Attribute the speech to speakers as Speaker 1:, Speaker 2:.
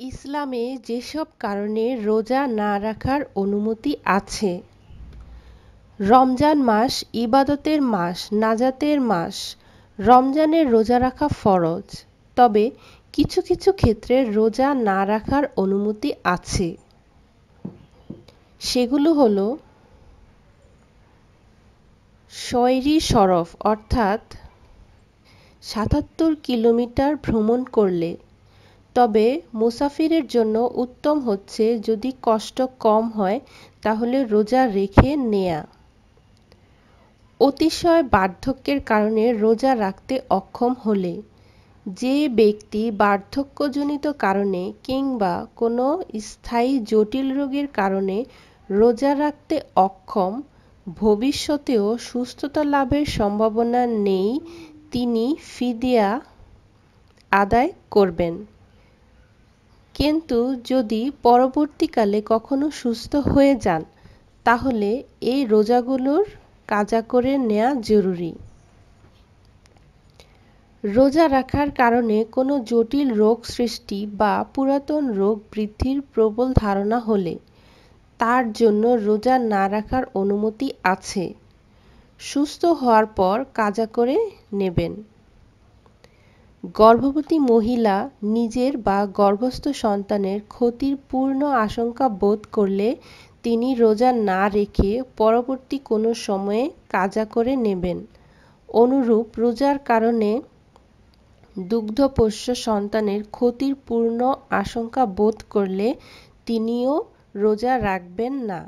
Speaker 1: ইসলামে যেসব কারণে রোজা না রাখার অনুমতি আছে, রমজান মাস ইবাদতের মাস, নাজাতের মাস, রমজানে রোজা রাখা ফরজ। তবে কিছু কিছু ক্ষেত্রে রোজা না রাখার অনুমতি আছে। সেগুলো হলো শয়রি শরফ, অর্থাৎ সাতাত্তর কিলোমিটার ভ্রমণ করলে তবে মুসাফিরের জন্য উত্তম হচ্ছে যদি কষ্ট কম হয়, তাহলে রোজা রেখে নেয়া। অতিশয় বার্ধক্যের কারণে রোজা রাখতে অক্ষম হলে যে ব্যক্তি বার্ধক্যজনিত কারণে কিংবা কোনো স্থায়ী জটিল রোগের কারণে রোজা রাখতে অক্ষম, ভবিষ্যতেও সুস্থতা লাভের সম্ভাবনা নেই, তিনি ফিদিয়া আদায় করবেন। কিন্তু যদি পরবর্তীকালে কখনো সুস্থ হয়ে যান, তাহলে এই রোজাগুলোর কাজা করে নেওয়া জরুরি। রোজা রাখার কারণে কোনো জটিল রোগ সৃষ্টি বা পুরাতন রোগ বৃদ্ধির প্রবল ধারণা হলে তার জন্য রোজা না রাখার অনুমতি আছে। সুস্থ হওয়ার পর কাজা করে নেবেন। গর্ভবতী মহিলা নিজের বা গর্ভস্থ সন্তানের ক্ষতির পূর্ণ আশঙ্কা বোধ করলে তিনি রোজা না রেখে পরবর্তী কোনো সময়ে কাজা করে নেবেন। অনুরূপ রোজার কারণে দুগ্ধপোষ্য সন্তানের ক্ষতির পূর্ণ আশঙ্কা বোধ করলে তিনিও রোজা রাখবেন না।